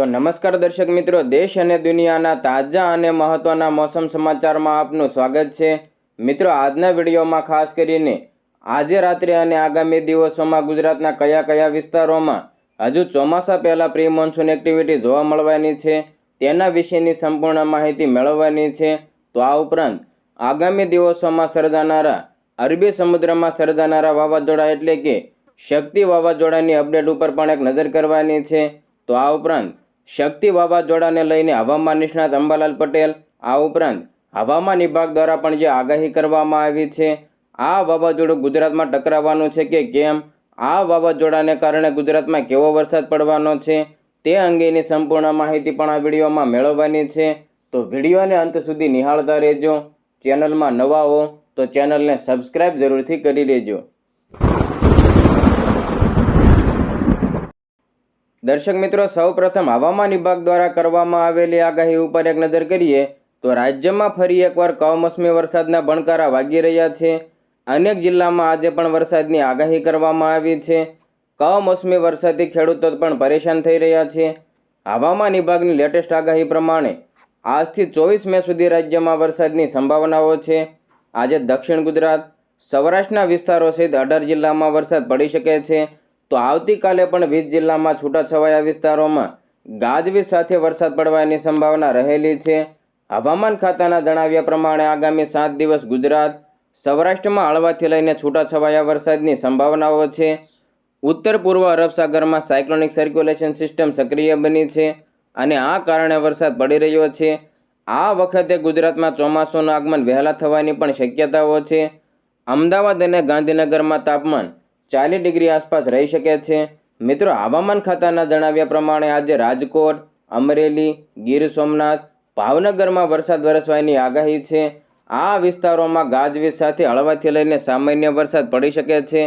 તો નમસ્કાર દર્શક મિત્રો, દેશ અને દુનિયાના તાજા અને મહત્ત્વના મોસમ સમાચારમાં આપનું સ્વાગત છે. મિત્રો, આજના વિડીયોમાં ખાસ કરીને આજે રાત્રે અને આગામી દિવસોમાં ગુજરાતના કયા કયા વિસ્તારોમાં હજુ ચોમાસા પહેલાં પ્રી મોન્સૂન એક્ટિવિટી જોવા મળવાની છે, તેના વિશેની સંપૂર્ણ માહિતી મેળવવાની છે. તો આ ઉપરાંત આગામી દિવસોમાં સર્જાનારા અરબી સમુદ્રમાં સર્જાનારા વાવાઝોડા એટલે કે શક્તિ વાવાઝોડાની અપડેટ ઉપર પણ એક નજર કરવાની છે. તો આ ઉપરાંત શક્તિ વાવાઝોડાને લઈને હવામાન નિષ્ણાત અંબાલાલ પટેલ, આ ઉપરાંત હવામાન વિભાગ દ્વારા પણ જે આગાહી કરવામાં આવી છે, આ વાવાઝોડું ગુજરાતમાં ટકરાવવાનું છે કે કેમ? આ વાવાઝોડાને કારણે ગુજરાતમાં કેવો વરસાદ પડવાનો છે? તે અંગેની સંપૂર્ણ માહિતી પણ આ વિડીયોમાં મેળવવાની છે. તો વિડીયોને અંત સુધી નિહાળતા રહેજો. ચેનલમાં નવા હો તો ચેનલને સબસ્ક્રાઈબ જરૂરથી કરી લેજો દર્શક મિત્રો, સૌપ્રથમ હવામાન વિભાગ દ્વારા કરવામાં આવેલી આગાહી ઉપર એક નજર કરીએ, તો રાજ્યમાં ફરી એકવાર કમોસમી વરસાદના ભણકારા વાગી રહ્યા છે. અનેક જિલ્લામાં આજે પણ વરસાદની આગાહી કરવામાં આવી છે. કમોસમી વરસાદથી ખેડૂતો પણ પરેશાન થઈ રહ્યા છે. હવામાન વિભાગની લેટેસ્ટ આગાહી પ્રમાણે, આજથી ચોવીસ મે સુધી રાજ્યમાં વરસાદની સંભાવનાઓ છે. આજે દક્ષિણ ગુજરાત, સૌરાષ્ટ્રના વિસ્તારો સહિત અઢાર જિલ્લામાં વરસાદ પડી શકે છે. તો આવતીકાલે પણ વીજ જિલ્લામાં છૂટાછવાયા વિસ્તારોમાં ગાજવીજ સાથે વરસાદ પડવાની સંભાવના રહેલી છે. હવામાન ખાતાના જણાવ્યા પ્રમાણે આગામી સાત દિવસ ગુજરાત, સૌરાષ્ટ્રમાં હળવાથી લઈને છૂટાછવાયા વરસાદની સંભાવનાઓ છે. ઉત્તર, પૂર્વ અરબ સાયક્લોનિક સર્ક્યુલેશન સિસ્ટમ સક્રિય બની છે અને આ કારણે વરસાદ પડી રહ્યો છે. આ વખતે ગુજરાતમાં ચોમાસુનું આગમન વહેલા થવાની પણ શક્યતાઓ છે. અમદાવાદ અને ગાંધીનગરમાં તાપમાન ચાલીસ ડિગ્રી આસપાસ રહી શકે છે. મિત્રો, હવામાન ખાતાના જણાવ્યા પ્રમાણે આજે રાજકોટ, અમરેલી, ગીર સોમનાથ, ભાવનગરમાં વરસાદ વરસવાની આગાહી છે. આ વિસ્તારોમાં ગાજવીજ સાથે હળવાથી લઈને સામાન્ય વરસાદ પડી શકે છે.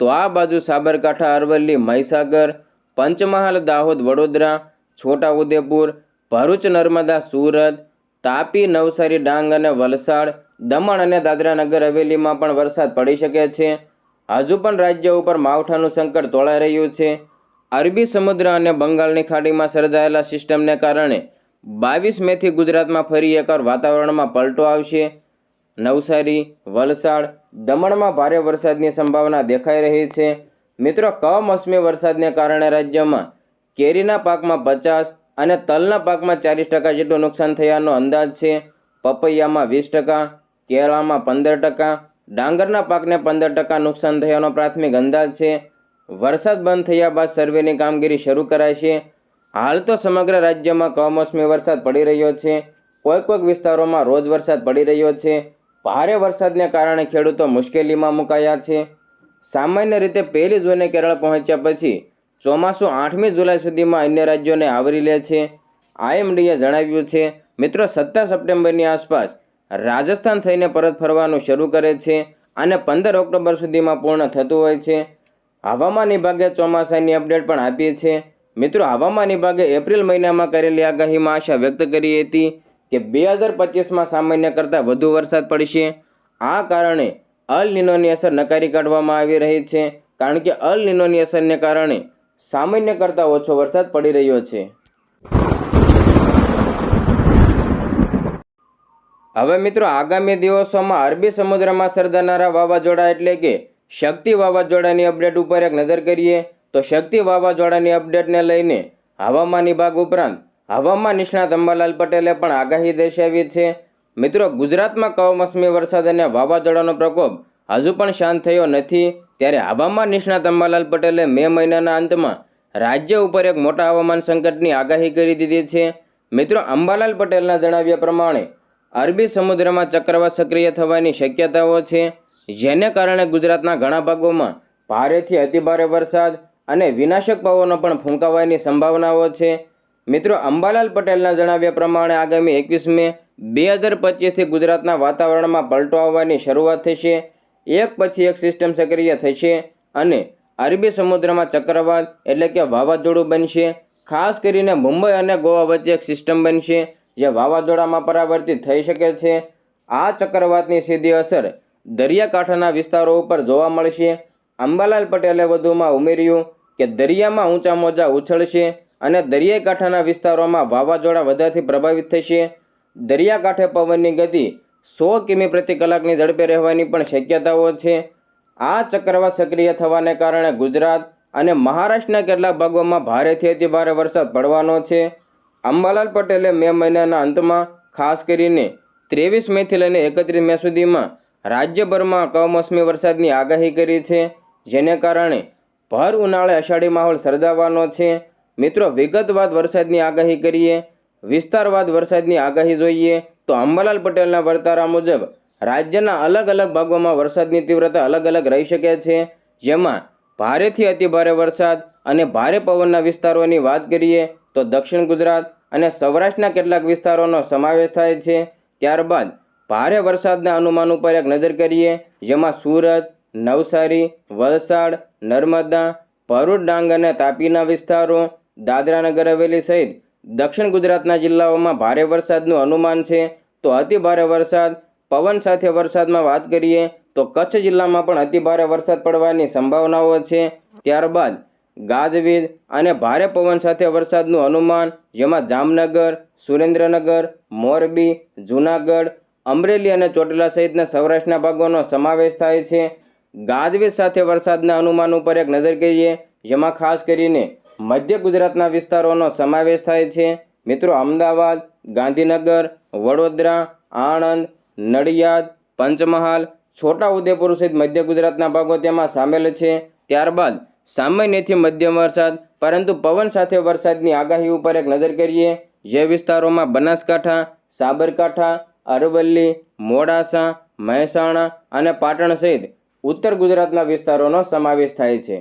તો આ બાજુ સાબરકાંઠા, અરવલ્લી, મહીસાગર, પંચમહાલ, દાહોદ, વડોદરા, છોટાઉદેપુર, ભરૂચ, નર્મદા, સુરત, તાપી, નવસારી, ડાંગ અને વલસાડ, દમણ અને દાદરા નગર હવેલીમાં પણ વરસાદ પડી શકે છે. હજુ પણ રાજ્ય ઉપર માવઠાનું સંકટ તોળાઈ રહ્યું છે. અરબી સમુદ્ર અને બંગાળની ખાડીમાં સર્જાયેલા સિસ્ટમને કારણે બાવીસ મેથી ગુજરાતમાં ફરી એકવાર વાતાવરણમાં પલટો આવશે. નવસારી, વલસાડ, દમણમાં ભારે વરસાદની સંભાવના દેખાઈ રહી છે. મિત્રો, કમોસમી વરસાદને કારણે રાજ્યમાં કેરીના પાકમાં પચાસ અને તલના પાકમાં ચાલીસ ટકા જેટલું નુકસાન થયાનો અંદાજ છે. પપૈયામાં વીસ ટકા, કેળામાં પંદર ટકા ડાંગરના પાકને પંદર ટકા નુકસાન થયાનો પ્રાથમિક અંદાજ છે. વરસાદ બંધ થયા બાદ સર્વેની કામગીરી શરૂ કરાઈ છે. હાલ તો સમગ્ર રાજ્યમાં કમોસમી વરસાદ પડી રહ્યો છે. કોઈક કોઈક વિસ્તારોમાં રોજ વરસાદ પડી રહ્યો છે. ભારે વરસાદને કારણે ખેડૂતો મુશ્કેલીમાં મુકાયા છે. સામાન્ય રીતે પહેલી જૂને કેરળ પહોંચ્યા પછી ચોમાસું આઠમી જુલાઈ સુધીમાં અન્ય રાજ્યોને આવરી લે છે. આઈએમડીએ જણાવ્યું છે, મિત્રો, સત્તર સપ્ટેમ્બરની આસપાસ રાજસ્થાન થઈને પરત ફરવાનું શરૂ કરે છે અને પંદર ઓક્ટોબર સુધીમાં પૂર્ણ થતું હોય છે. હવામાન વિભાગે ચોમાસાની અપડેટ પણ આપી છે. મિત્રો, હવામાન વિભાગે એપ્રિલ મહિનામાં કરેલી આગાહીમાં આશા વ્યક્ત કરી હતી કે બે હજાર પચીસમાં સામાન્ય કરતાં વધુ વરસાદ પડશે. આ કારણે અલ નિનોની અસર નકારી કાઢવામાં આવી રહી છે. કારણ કે અલ નિનોની અસરને કારણે સામાન્ય કરતાં ઓછો વરસાદ પડી રહ્યો છે. હવે મિત્રો, આગામી દિવસોમાં અરબી સમુદ્રમાં સર્જાનારા વાવાઝોડા એટલે કે શક્તિ વાવાઝોડાની અપડેટ ઉપર એક નજર કરીએ, તો શક્તિ વાવાઝોડાની અપડેટને લઈને હવામાન વિભાગ ઉપરાંત હવામાન નિષ્ણાત અંબાલાલ પટેલે પણ આગાહી દર્શાવી છે. મિત્રો, ગુજરાતમાં કમોસમી વરસાદ અને વાવાઝોડાનો પ્રકોપ હજુ પણ શાંત થયો નથી. ત્યારે હવામાન નિષ્ણાત અંબાલાલ પટેલે મે મહિનાના અંતમાં રાજ્ય ઉપર એક મોટા હવામાન સંકટની આગાહી કરી દીધી છે. મિત્રો, અંબાલાલ પટેલના જણાવ્યા પ્રમાણે અરબી સમુદ્રમાં ચક્રવાત સક્રિય થવાની શક્યતાઓ છે, જેને કારણે ગુજરાતના ઘણા ભાગોમાં ભારેથી અતિભારે વરસાદ અને વિનાશક પવનો પણ ફૂંકાવાની સંભાવનાઓ છે. મિત્રો, અંબાલાલ પટેલના જણાવ્યા પ્રમાણે આગામી એકવીસ મે બે હજાર પચીસથી ગુજરાતના વાતાવરણમાં પલટો આવવાની શરૂઆત થશે. એક પછી એક સિસ્ટમ સક્રિય થશે અને અરબી સમુદ્રમાં ચક્રવાત એટલે કે વાવાઝોડું બનશે. ખાસ કરીને મુંબઈ અને ગોવા વચ્ચે એક સિસ્ટમ બનશે. જે વાવાઝોડામાં પરાવર્તિત થઈ શકે છે. આ ચક્રવાતની સીધી અસર દરિયાકાંઠાના વિસ્તારો ઉપર જોવા મળશે. અંબાલાલ પટેલે વધુમાં ઉમેર્યું કે દરિયામાં ઊંચા મોજા ઉછળશે અને દરિયાકાંઠાના વિસ્તારોમાં વાવાઝોડા વધારેથી પ્રભાવિત થશે. દરિયાકાંઠે પવનની ગતિ સો કિમી પ્રતિ કલાકની ઝડપે રહેવાની પણ શક્યતાઓ છે. આ ચક્રવાત સક્રિય થવાને કારણે ગુજરાત અને મહારાષ્ટ્રના કેટલાક ભાગોમાં ભારેથી અતિ ભારે વરસાદ પડવાનો છે. અંબાલાલ પટેલે મે મહિનાના અંતમાં ખાસ કરીને ત્રેવીસ મેથી લઈને એકત્રીસ મે સુધીમાં રાજ્યભરમાં કમોસમી વરસાદની આગાહી કરી છે, જેને કારણે ભર ઉનાળે અષાઢી માહોલ સર્જાવાનો છે. મિત્રો, વિગતવાર વરસાદની આગાહી કરીએ, વિસ્તારવાદ વરસાદની આગાહી જોઈએ, તો અંબાલાલ પટેલના વર્તારા મુજબ રાજ્યના અલગ અલગ ભાગોમાં વરસાદની તીવ્રતા અલગ અલગ રહી શકે છે. જેમાં ભારેથી અતિભારે વરસાદ અને ભારે પવનના વિસ્તારોની વાત કરીએ તો દક્ષિણ ગુજરાત અને સૌરાષ્ટ્રના કેટલાક વિસ્તારોનો સમાવેશ થાય છે. ત્યારબાદ ભારે વરસાદના અનુમાન ઉપર એક નજર કરીએ, જેમાં સુરત, નવસારી, વલસાડ, નર્મદા, ભરૂચ, ડાંગ અને તાપીના વિસ્તારો, દાદરાનગર હવેલી સહિત દક્ષિણ ગુજરાતના જિલ્લાઓમાં ભારે વરસાદનું અનુમાન છે. તો અતિભારે વરસાદ, પવન સાથે વરસાદમાં વાત કરીએ, તો કચ્છ જિલ્લામાં પણ અતિભારે વરસાદ પડવાની સંભાવનાઓ છે. ત્યારબાદ ગાજવીજ અને ભારે પવન સાથે વરસાદનું અનુમાન, જેમાં જામનગર, સુરેન્દ્રનગર, મોરબી, જૂનાગઢ, અમરેલી અને ચોટીલા સહિતના સૌરાષ્ટ્રના ભાગોનો સમાવેશ થાય છે. ગાજવીજ સાથે વરસાદના અનુમાન ઉપર એક નજર કરીએ, જેમાં ખાસ કરીને મધ્ય ગુજરાતના વિસ્તારોનો સમાવેશ થાય છે. મિત્રો, અમદાવાદ, ગાંધીનગર, વડોદરા, આણંદ, નડિયાદ, પંચમહાલ, છોટાઉદેપુર સહિત મધ્ય ગુજરાતના ભાગો તેમાં સામેલ છે. ત્યારબાદ સામાન્યથી મધ્યમ વરસાદ, પરંતુ પવન સાથે વરસાદની આગાહી ઉપર એક નજર કરીએ. જે વિસ્તારોમાં બનાસકાંઠા, સાબરકાંઠા, અરવલ્લી, મોડાસા, મહેસાણા અને પાટણ સહિત ઉત્તર ગુજરાતના વિસ્તારોનો સમાવેશ થાય છે.